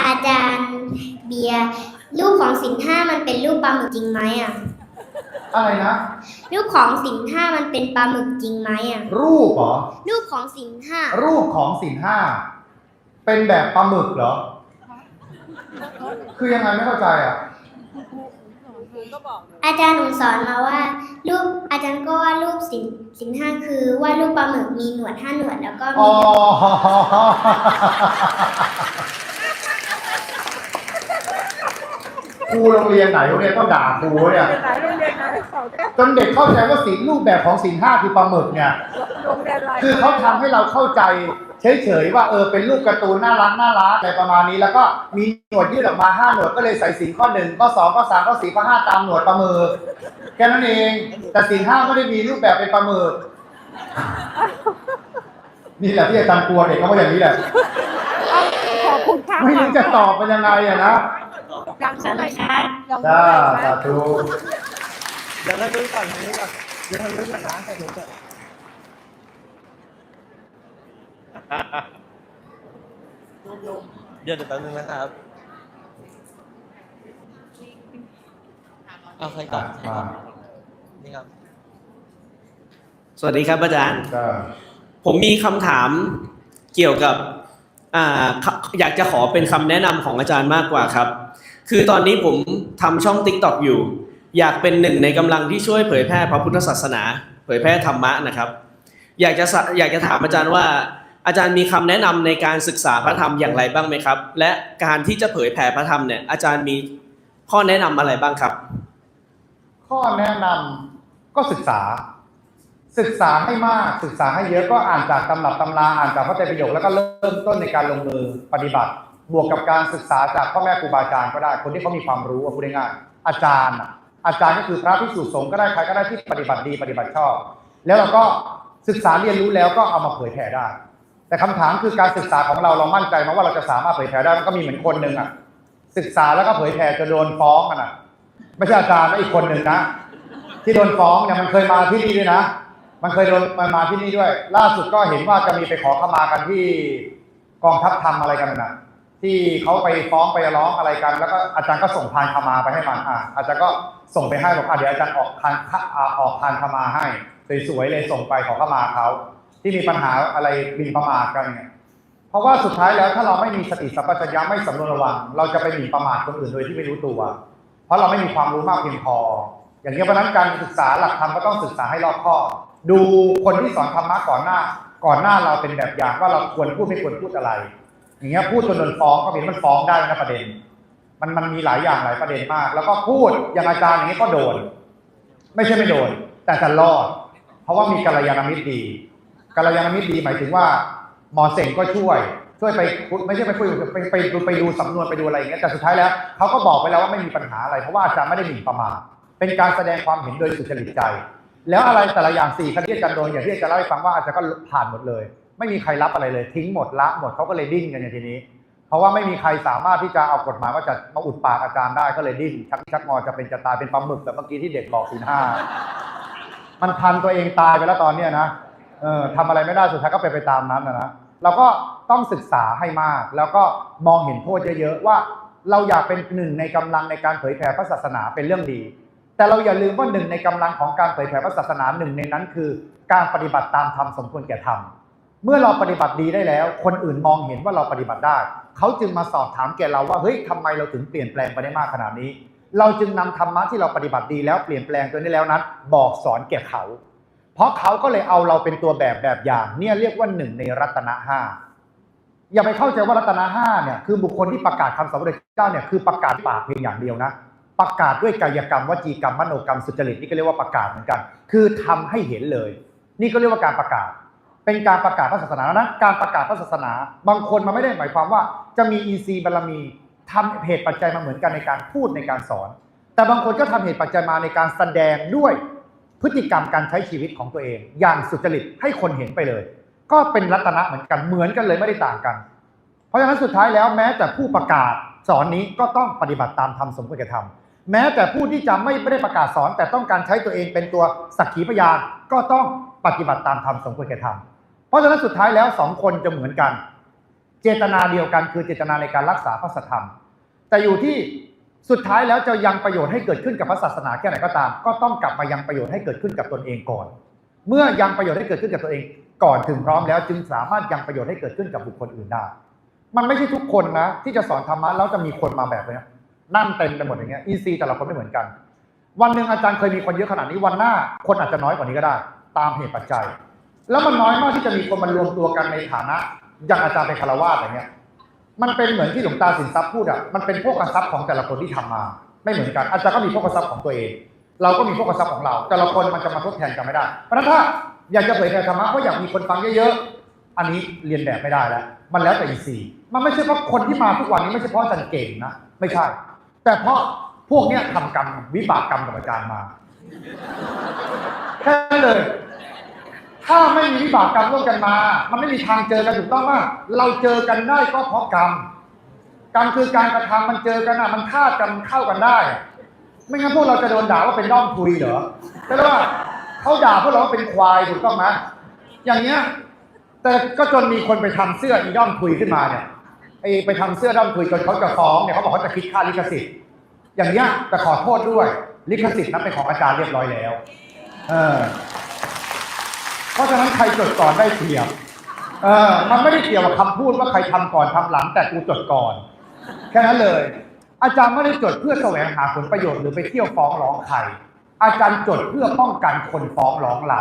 อาจารย์เบียร์รูปของสินห้ามันเป็นรูปปลาหมึกจริงไหมอะ อะไรนะ รูปของสินห้ามันเป็นปลาหมึกจริงไหมอะ รูปเหรอ รูปของสินห้ารูปของสินห้าเป็นแบบปลาหมึกเหรอ คือยังไงไม่เข้าใจอะ อาจารย์หนูสอนมาว่า รูปอาจารย์ก็ว่ารูปสินสินห้าคือว่ารูปปลาหมึกมีหนวดห้าหนวดแล้วก็อ๋มีอ ครูโรงเรียนไหนโรงเรียนต้องด่าครูเนี่ยไหนโรงเรียนไหนเขาแค่จนเด็กเข้าใจว่าสีรูปแบบของสินห้าคือปลาหมึกเนี่ย โรงเรียนอะไรคือเขาทำให้เราเข้าใจ เฉยๆว่าเออเป็นรูปการ์ตูนน่ารักน่ารักอะไรประมาณนี้ แล้วก็มีหนวดยืดออกมาห้าหนวดก็เลยใส่สินข้อหนึ่งข้อสองข้อสามข้อสี่ข้อห้าตามหนวดปลาหมึกแค่นั้นเอง แต่สินห้าไม่ได้มีรูปแบบเป็นปลาหมึกนี่แหละที่อาจารย์กลัวเด็กเขาก็อย่างนี้แหละขอบคุณค่ะไม่รู้จะตอบเป็นยังไงอะนะยังใช่ไหมคะยังจ้าไม่สาได้ธุเดี๋ยวเราดูก่อนดูก่อนเดี๋ยวเราดูก่อนนะใส่ถุงก่อน เดี๋ยวเดี๋ยวแป๊บนึงนะครับ เอาใครก่อนใครก่อนนี่ครับ สวัสดีครับอาจารย์จ้าผมมีคำถามเกี่ยวกับอ่าขอยากจะขอเป็นคำแนะนำของอาจารย์มากกว่าครับ คือตอนนี้ผมทำช่อง t ิ k t o k อยู่ อยากเป็นหนึ่งในกำลังที่ช่วยเผยแพร่พระพุทธศาสนา เผยแพร่ธรรมะนะครับ อยากจะสะอยากจะถามอาจารย์ว่า อาจารย์มีคำแนะนำในการศึกษาพระธรรมอย่างไรบ้างไหมครับ และการที่จะเผยแผ่พระธรรมเนี่ยอาจารย์มีข้อแนะนำอะไรบ้างครับ ข้อแนะนำก็ศึกษา ศึกษาให้มากศึกษาให้เยอะก็อ่านจากตำรับตำราอ่านจากพระไตรปิฎกแล้วก็เริ่มต้นในการลงมือปฏิบัติ บวกกับการศึกษาจากพ่อแม่ครูบาอาจารย์ก็ได้คนที่เขามีความรู้พูดง่ายอาจารย์อะอาจารย์ก็คือพระพิสุสงฆ์ก็ได้ใครก็ได้ที่ปฏิบัติดีปฏิบัติชอบ แล้วเราก็ศึกษาเรียนรู้แล้วก็เอามาเผยแผ่ได้ แต่คำถามคือการศึกษาของเราเรามั่นใจไหมว่าเราจะสามารถเผยแผ่ได้มันก็มีเหมือนคนหนึ่งอะ ศึกษาแล้วก็เผยแผ่จะโดนฟ้องนะไม่ใช่อาจารย์นะอีกคนหนึ่งนะที่โดนฟ้องเนี่ยมันเคยมาที่นี่ด้วยนะ มันเคยโดนมามาที่นี่ด้วย ล่าสุดก็เห็นว่าจะมีไปขอขมากันที่กองทัพทำอะไรกันนะที่เขาไปฟ้องไปร้องอะไรกัน แล้วก็อาจารย์ก็ส่งพานขมาไปให้มันอะอาจารย์ก็ส่งไปให้บอกอะเดี๋ยวอาจารย์ออกพานอออกพานขมาให้สวยๆเลยส่งไปขอขมาเขา ที่มีปัญหาอะไรบินประมาทกันเนี่ยเพราะว่าสุดท้ายแล้วถ้าเราไม่มีสติสัมปชัญญะไม่สำรวมระวัง เราจะไปหมิ่นประมาทคนอื่นโดยที่ไม่รู้ตัว เพราะเราไม่มีความรู้มากเพียงพอ อย่างนี้ยเพราะฉะนั้นการศึกษาหลักธรรมก็ต้องศึกษาให้รอบคอบดูคนที่สอนธรรมะก่อนหน้า ก่อนหน้าเราเป็นแบบอย่างว่าเราควรพูดไม่ควรพูดอะไร อย่างเงี้ยพูดจนโดนฟ้องก็เห็นมันฟ้องได้นะประเด็น มันมันมีหลายอย่างหลายประเด็นมาก แล้วก็พูดอย่างอาจารย์อย่างนี้ก็โดน ไม่ใช่ไม่โดน แต่จะรอด เพราะว่ามีกัลยาณมิตรดี กัลยาณมิตรดีหมายถึงว่า หมอเสงก็ช่วย ช่วยไปไม่ใช่ไปคุยไปไปไปไปดูสำนวนไปดูอะไรอย่างเงี้ยแต่สุดท้ายแล้วเขาก็บอกไปแล้วว่าไม่มีปัญหาอะไร เพราะว่าอาจารย์ไม่ได้หมิ่นประมาทเป็นการแสดงความเห็นโดยสุจริตใจ แล้วอะไรแต่ละอย่างสี่คดีอาจารย์โดนอย่างที่อาจารย์เล่าให้ฟังว่าอาจารย์ก็ผ่านหมดเลย ไม่มีใครรับอะไรเลย ทิ้งหมดละหมดเขาก็เลยดิ้นกันในทีนี้ เพราะว่าไม่มีใครสามารถที่จะเอากฎหมายว่าจะมาอุดปากอาจารย์ได้ก็เลยดิ้นชักชักงอจะเป็นจะตายเป็นปลาหมึกแบบเมื่อกี้ที่เด็กบอกสินห้ามันพันตัวเองตายไปแล้วตอนเนี้ยนะ เออทำอะไรไม่ได้สุดท้ายก็เป็นไปตามนั้นนะนะเราก็ต้องศึกษาให้มาก แล้วก็มองเห็นโทษเยอะๆว่า เราอยากเป็นหนึ่งในกำลังในการเผยแผ่พระศาสนาเป็นเรื่องดี แต่เราอย่าลืมว่าหนึ่งในกำลังของการเผยแผ่พระศาสนาหนึ่งในนั้นคือ การปฏิบัติตามธรรมสมควรแก่ธรรมเมื่อเราปฏิบัติดีได้แล้ว คนอื่นมองเห็นว่าเราปฏิบัติได้ เขาจึงมาสอบถามแก่เราว่าเฮ้ยทำไมเราถึงเปลี่ยนแปลงไปได้มากขนาดนี้ เราจึงนำธรรมะที่เราปฏิบัติดีแล้วเปลี่ยนแปลงตัวนี้แล้วนั้น บอกสอนแก่เขา เพราะเขาก็เลยเอาเราเป็นตัวแบบแบบอย่าง เนี่ยเรียกว่าหนึ่งในรัตนห้าอย่าไปเข้าใจว่ารัตนห้าเนี่ยคือบุคคลที่ประกาศคำสอนพระเจ้าเนี่ยคือประกาศปากเพียงอย่างเดียวนะประกาศด้วยกายกรรมวจีกรรมมโนกรรมสุจริตนี่ก็เรียกว่าประกาศเหมือนกัน คือทำให้เห็นเลย นี่ก็เรียกว่าการประกาศ เป็นการประกาศพระศาสนานะการประกาศพระศาสนา บางคนมันไม่ได้หมายความว่า จะมีอีซีบารมีทำเหตุปัจจัยมาเหมือนกันในการพูดในการสอน แต่บางคนก็ทำเหตุปัจจัยมาในการแสดงด้วย พฤติกรรมการใช้ชีวิตของตัวเอง อย่างสุจริตให้คนเห็นไปเลย ก็เป็นรัตนะเหมือนกันเหมือนกันเลยไม่ได้ต่างกัน เพราะฉะนั้นสุดท้ายแล้วแม้แต่ผู้ประกาศสอนนี้ก็ต้องปฏิบัติตามธรรมสมควรแก่ธรรมแม้แต่ผู้ที่จะไม่ไม่ได้ประกาศสอน แต่ต้องการใช้ตัวเองเป็นตัวสักขีพยานก็ต้องปฏิบัติตามธรรมสมควรแก่ธรรมเพราะฉะนั้นสุดท้ายแล้วสองคนจะเหมือนกัน เจตนาเดียวกันคือเจตนาในการรักษาพระสัทธรรม แต่อยู่ที่ สุดท้ายแล้วจะยังประโยชน์ให้เกิดขึ้นกับพระศาสนาแค่ไหนก็ตาม ก็ต้องกลับมายังประโยชน์ให้เกิดขึ้นกับตนเองก่อน เมื่อยังประโยชน์ให้เกิดขึ้นกับตัวเองก่อนถึงพร้อมแล้วจึงสามารถยังประโยชน์ให้เกิดขึ้นกับบุคคลอื่นได้ มันไม่ใช่ทุกคนนะ ที่จะสอนธรรมะแล้วจะมีคนมาแบบเนี้ยนั่นเต็มไปหมดอย่างเงี้ยอีซีแต่ละคนไม่เหมือนกัน วันหนึ่งอาจารย์เคยมีคนเยอะขนาดนี้วันหน้า คนอาจจะน้อยกว่านี้ก็ได้ ตามเหตุปัจจัย แล้วมันน้อยมากที่จะมีคนมารวมตัวกันในฐานะอย่างอาจารย์เป็นคารวาสอะไรเงี้ย มันเป็นเหมือนที่หลวงตาสินทรัพย์พูดอะมันเป็นพวกกระซับของแต่ละคนที่ทำมา ไม่เหมือนกันอาจารย์ก็มีพวกกระซับของตัวเอง เราก็มีพวกกระซับของเรา แต่ละคนมันจะมาทดแทนกันไม่ได้ เพราะฉะนั้นถ้าอยากจะเผยแผ่ธรรมะเพราะอยากมีคนฟังเยอะๆอันนี้เรียนแบบไม่ได้แล้ว มันแล้วแต่อีซีมันไม่ใช่เพราะคนที่มาทุกวันนี้ไม่ใช่เพราะอาจารย์เก่งนะไม่ใช่ แต่เพราะพวกเนี้ยทำกรรมวิบากกรรมกับอาจารย์มาแค่นั้นเลย ถ้าไม่มีวิบากกรรมร่วมกันมา มันไม่มีทางเจอกันถูกต้องมากเราเจอกันได้ก็เพราะกรรมกรรมคือการกระทำมันเจอกันอะมันคากันเข้ากันได้ ไม่งั้นพวกเราจะโดนด่าว่าเป็นด้อมทุยเหรอใช่ว่าเขาด่าพวกเราว่าเป็นควายถูกต้องไหมอย่างเงี้ย แต่ก็จนมีคนไปทำเสื้ออีด้อมทุยขึ้นมาเนี่ยไอไปทำเสื้อด้อมทุยจนเขาจะฟ้องเนี่ยเขาบอกเขาจะคิดค่าลิขสิทธิ์ อย่างเงี้ยแต่ขอโทษด้วยลิขสิทธิ์นั้นเป็นของอาจารย์เรียบร้อยแล้ว เออ เพราะฉะนั้นใครจดก่อนได้เปรียบเออมันไม่ได้เกี่ยวกับคำพูดว่าใครทำก่อนทำหลัง แต่กูจดก่อน แค่นั้นเลย อาจารย์ไม่ได้จดเพื่อแสวงหาผลประโยชน์หรือไปเที่ยวฟ้องร้องใครอาจารย์จดเพื่อป้องกันคนฟ้องร้องเรา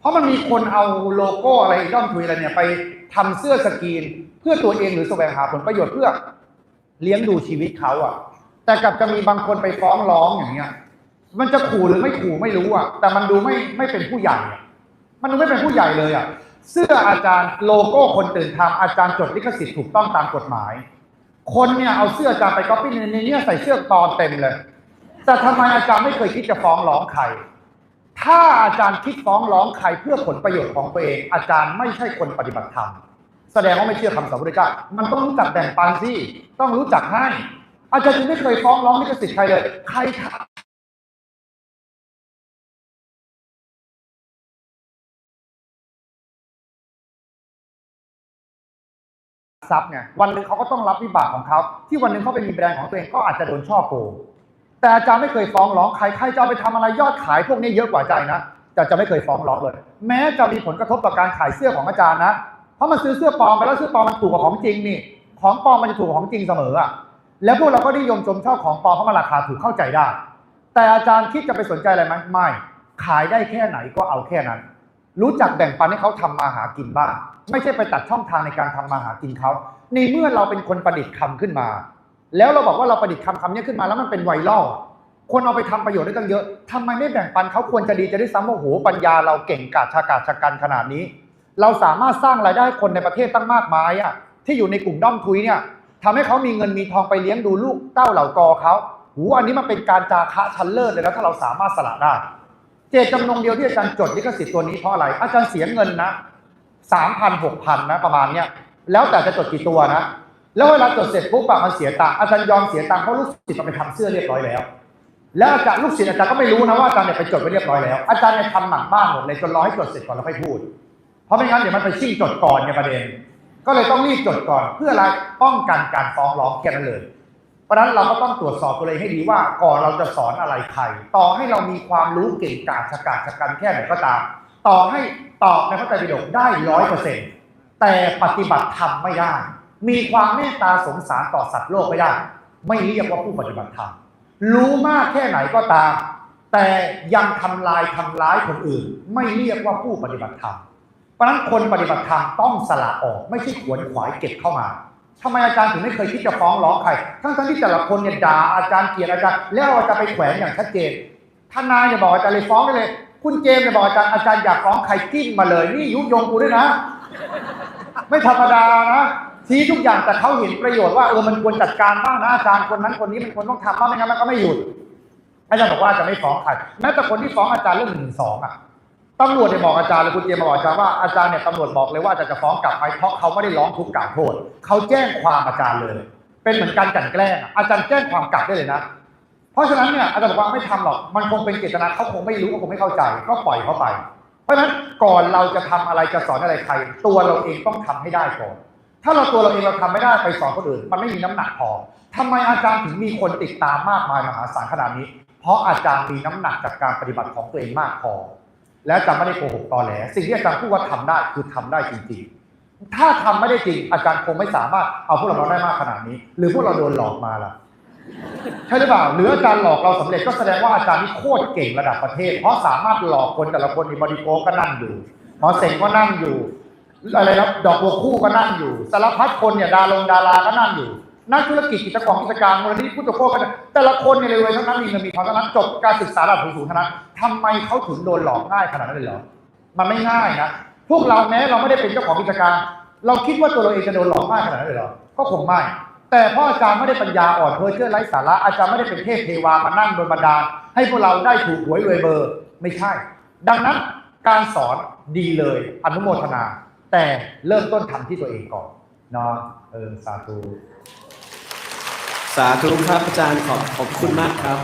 เพราะมันมีคนเอาโลโก้อะไรด้อมทุยอะไรเนี่ยไปทำเสื้อสกรีน เพื่อตัวเองหรือแสวงหาผลประโยชน์เพื่อเลี้ยงดูชีวิตเขาอะแต่กลับจะมีบางคนไปฟ้องร้องอย่างเงี้ย มันจะขู่หรือไม่ขู่ไม่รู้อะแต่มันดูไม่ไม่เป็นผู้ใหญ่ มันไม่เป็นผู้ใหญ่เลยอะเสื้ออาจารย์โลโก้คนตื่นทำอาจารย์จดลิขสิทธิ์ถูกต้องตามกฎหมาย คนเนี่ยเอาเสื้ออาจารย์ไปก๊อปปี้ในเนี้ใส่เสื้อตอนเต็มเลย แต่ทำไมอาจารย์ไม่เคยคิดจะฟ้องร้องใครถ้าอาจารย์คิดฟ้องร้องใครเพื่อผลประโยชน์ของตัวเอง อาจารย์ไม่ใช่คนปฏิบัติธรรมแสดงว่าไม่เชื่อคำสอนพระพุทธเจ้ามันต้องรู้จักแบ่งปันสิต้องรู้จักให้อาจารย์จึงไม่เคยฟ้องร้องลิขสิทธิ์ใครเลย ใคร ทรัพย์ไงวันหนึ่งเขาก็ต้องรับวิบากของเขาที่วันหนึ่งเขาไปมีแบรนด์ของตัวเองก็อาจจะโดนช่อโกงแต่อาจารย์ไม่เคยฟ้องร้องใครใครจะไปทำอะไรยอดขายพวกนี้เยอะกว่าอาจนะแต่จะไม่เคยฟ้องร้องเลย แม้จะมีผลกระทบต่อการขายเสื้อของอาจารย์นะเพราะมันซื้อเสื้อปลอมไปแล้วเสื้อปลอมมันถูกกว่าของจริงนี่ ของปลอมมันจะถูกของจริงเสมออะแล้วพวกเราก็นิยมชมชอบของปลอมเพราะมันราคาถูกเข้าใจได้ แต่อาจารย์คิดจะไปสนใจอะไรไหมไม่ ขายได้แค่ไหนก็เอาแค่นั้น รู้จักแบ่งปันให้เขาทำมาหากินบ้าง ไม่ใช่ไปตัดช่องทางในการทำมาหากินเขา ในเมื่อเราเป็นคนประดิษฐ์คำขึ้นมา แล้วเราบอกว่าเราประดิษฐ์คำคำนี้ขึ้นมาแล้วมันเป็นไวรัลคนเอาไปทำประโยชน์ได้ตั้งเยอะทำไมไม่แบ่งปันเขาควรจะดีจะได้ซ้ำว่าโอ้โหปัญญาเราเก่งกาจชากาจชะกันขนาดนี้ เราสามารถสร้างรายได้ให้คนในประเทศตั้งมากมายอะที่อยู่ในกลุ่มด้อมทุยเนี่ยทำให้เขามีเงินมีทองไปเลี้ยงดูลูกเต้าเหล่ากอเขาหูอันนี้มันเป็นการจาคะชั้นเลิศเลยนะถ้าเราสามารถสละได้ เจตจำนงเดียวที่อาจารย์จดลิขสิทธิ์ตัวนี้เพราะอะไร อาจารย์เสียเงินนะสามพันหกพันนะประมาณเนี้ยแล้วแต่จะจดกี่ตัวนะ แล้วเวลาจดเสร็จปุ๊บอะมันเสียตังอาจารย์ยอมเสียตังเพราะลูกศิษย์เอาไปทำเสื้อเรียบร้อยแล้ว แล้วอาจารย์ลูกศิษย์อาจารย์ก็ไม่รู้นะว่าอาจารย์เนี่ยไปจดไว้เรียบร้อยแล้ว อาจารย์เนี่ยทำหนังบ้านหมดเลยจนรอให้จดเสร็จก่อนแล้วค่อยพูด เพราะไม่งั้นเดี๋ยวมันไปชิ่งจดก่อนไงประเด็น ก็เลยต้องรีบจดก่อนเพื่ออะไรป้องกันการฟ้องร้องแค่นั้นเลย ราะฉะนั้นเราก็ต้องตรวจสอบตัวเองให้ดีว่าก่อนเราจะสอนอะไรใครต่อให้เรามีความรู้เก่งกาจฉกาจฉกันแค่ไหนก็ตาม ต่อให้ตอบในพระไตรปิฎกได้ร้อยเปอร์เซ็นต์แต่ปฏิบัติธรรมไม่ได้ มีความเมตตาสงสารต่อสัตว์โลกไม่ได้ ไม่เรียกว่าผู้ปฏิบัติธรรมรู้มากแค่ไหนก็ตาม แต่ยังทำลายทำร้ายคนอื่น ไม่เรียกว่าผู้ปฏิบัติธรรมเพราะฉะนั้นคนปฏิบัติธรรมต้องสละออก ไม่ใช่ขวนขวายเก็บเข้ามา ทำไมอาจารย์ถึงไม่เคยคิดจะฟ้องร้องใครทั้งทั้งๆที่แต่ละคนเนี่ยด่าอาจารย์เกลียดอาจารย์ แล้วเอาจารย์ไปแขวนอย่างชัดเจน ทนายเนี่ยบอกอาจารย์เลยฟ้องได้เลย คุณเจมส์เนี่ยบอกอาจารย์อาจารย์อยากฟ้องใครจิ้มมาเลย นี่ยุยงกูด้วยนะ ไม่ธรรมดานะชี้ทุกอย่างแต่เขาเห็นประโยชน์ว่าเออมันควรจัดการบ้างนะอาจารย์คนนั้นคนนี้มันควรต้องทำบ้างไม่งั้นมันก็ไม่หยุด อาจารย์บอกว่าจะไม่ฟ้องใคร แม้แต่คนที่ฟ้องอาจารย์เรื่องหนึ่งสองอะ ตำรวจเนี่ยบอกอาจารย์เลยคุณเจมส์มาบอกอาจารย์ว่าอาจารย์เนี่ยตำรวจบอกเลยว่าอาจารย์จะฟ้องกลับไหมเพราะเขาไม่ได้ร้องทุกข์กล่าวโทษเขาแจ้งความอาจารย์เลย เป็นเหมือนการกลั่นแกล้งอะอาจารย์แจ้งความกลับได้เลยนะ เพราะฉะนั้นเนี่ยอาจารย์บอกว่าไม่ทำหรอกมันคงเป็นเจตนาเขาคงไม่รู้เขาคงไม่เข้าใจ ก็ปล่อยเขาไป เพราะฉะนั้นก่อนเราจะทำอะไรจะสอนอะไรใคร ตัวเราเองต้องทำให้ได้ก่อน ถ้าเราตัวเราเองเราทำไม่ได้ไปสอนคนอื่น มันไม่มีน้ำหนักพอทำไมอาจารย์ถึงมีคนติดตามมากมายมหาศาลขนาดนี้ เพราะอาจารย์มีน้ำหนักจากการปฏิบัติของตัวเองมากพอ และอาจารย์ไม่ได้โกหกตอแหล สิ่งที่อาจารย์พูดว่าทำได้คือทำได้จริงๆ ถ้าทำไม่ได้จริง อาจารย์คงไม่สามารถเอาพวกเรามาได้มากขนาดนี้ หรือพวกเราโดนหลอกมาล่ะใช่หรือเปล่าหรืออาจารย์หลอกเราสำเร็จก็แสดงว่าอาจารย์นี่โคตรเก่งระดับประเทศ เพราะสามารถหลอกคนแต่ละคนมีบริโภคก็นั่งอยู่หมอเสงก็นั่งอยู่อะไรนะดอกบัวคู่ก็นั่งอยู่ สารพัดคนเนี่ยดาลงดาราก็นั่งอยู่ นักธุรกิจกิจกรกิจการมูลนิธิพุทธโคตรก็นั่งแต่ละคนเนี่ยรวยทั้งนั้นมีเงินมีทองทั้งนั้นจบการศึกษาระดับสูงทั้งนั้นทำไมเขาถึงโดนหลอกง่ายขนาดนั้นเลยเหรอมันไม่ง่ายนะพวกเราแม้เราไม่ได้เป็นเจ้าของกิจการ เราคิดว่าตัวเราเองจะโดนหลอกง่ายขนาดนั้นเลยเหรอก็คงไม่แต่พราะอาจารย์ไม่ได้ปัญญาอ่อนเพอเชื่อไร้สาระอาจารย์ไม่ได้เป็นเทพเทวามานั่งโดนบันดาลให้พวกเราได้ถูกหวยรวยเบอร์ ไม่ใช่ ดังนั้นการสอนดีเลยอนุโมทนา แต่เริ่มต้นทำที่ตัวเองก่อนเนาะเออสาธุ สาธุครับอาจารย์ขอบขอบคุณมากครับ